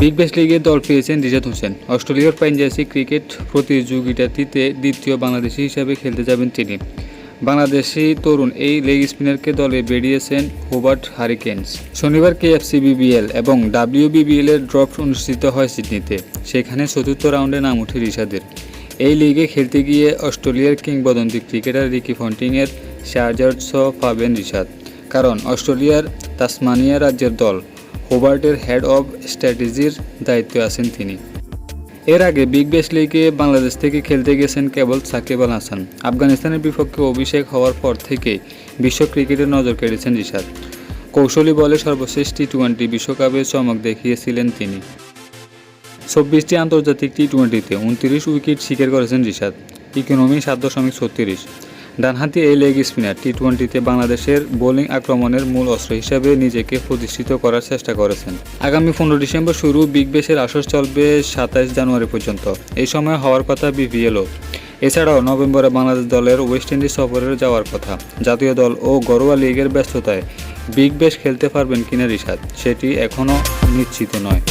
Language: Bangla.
বিগ ব্যাশ লিগে দল পেয়েছেন রিজাত হোসেন। অস্ট্রেলিয়ার পাইনজার্সি ক্রিকেট প্রতিযোগিতাটিতে দ্বিতীয় বাংলাদেশি হিসাবে খেলতে যাবেন তিনি। বাংলাদেশি তরুণ এই লেগ স্পিনারকে দলে বেরিয়েছেন হোবার্ট হারিকেন্স। শনিবার কেএফসি বিবিএল এবং ডাব্লিউবিবিএল এর ড্রপ অনুষ্ঠিত হয় সিডনিতে। সেখানে চতুর্থ রাউন্ডে নাম ওঠে রিশাদের। এই লিগে খেলতে গিয়ে অস্ট্রেলিয়ার কিংবদন্তি ক্রিকেটার রিকি ফন্টিংয়ের শারজার্স পাবেন রিশাদ। কারণ অস্ট্রেলিয়ার তাসমানিয়া রাজ্যের দল হোবার্টের হেড অব স্ট্র্যাটেজির দায়িত্বে আছেন তিনি। এর আগে বিগ ব্যাশ লিগে বাংলাদেশ থেকে খেলতে গেছেন কেবল সাকিব আল হাসান। আফগানিস্তানের বিপক্ষে অভিষেক হওয়ার পর থেকে বিশ্ব ক্রিকেটে নজর কেড়েছেন রিশাদ। কৌশলী বলে সর্বশেষ টি টোয়েন্টি বিশ্বকাপে চমক দেখিয়েছিলেন তিনি। চব্বিশটি আন্তর্জাতিক টি টোয়েন্টিতে উনত্রিশ উইকেট শিকার করেছেন রিশাদ। ইকোনমি সাত দশমিক ছত্রিশ। ডানহাতি এই লেগ স্পিনার টি টোয়েন্টিতে বাংলাদেশের বোলিং আক্রমণের মূল অস্ত্র হিসাবে নিজেকে প্রতিষ্ঠিত করার চেষ্টা করেছেন। আগামী পনেরো ডিসেম্বর শুরু বিগ বেশের আসর চলবে সাতাইশ জানুয়ারি পর্যন্ত। এই সময় হওয়ার কথা বিপিএলও এছাড়াও নভেম্বরে বাংলাদেশ দলের ওয়েস্ট ইন্ডিজ সফরে যাওয়ার কথা। জাতীয় দল ও ঘরোয়া লিগের ব্যস্ততায় বিগ ব্যাশ খেলতে পারবেন কিনা রিশাদ, সেটি এখনও নিশ্চিত নয়।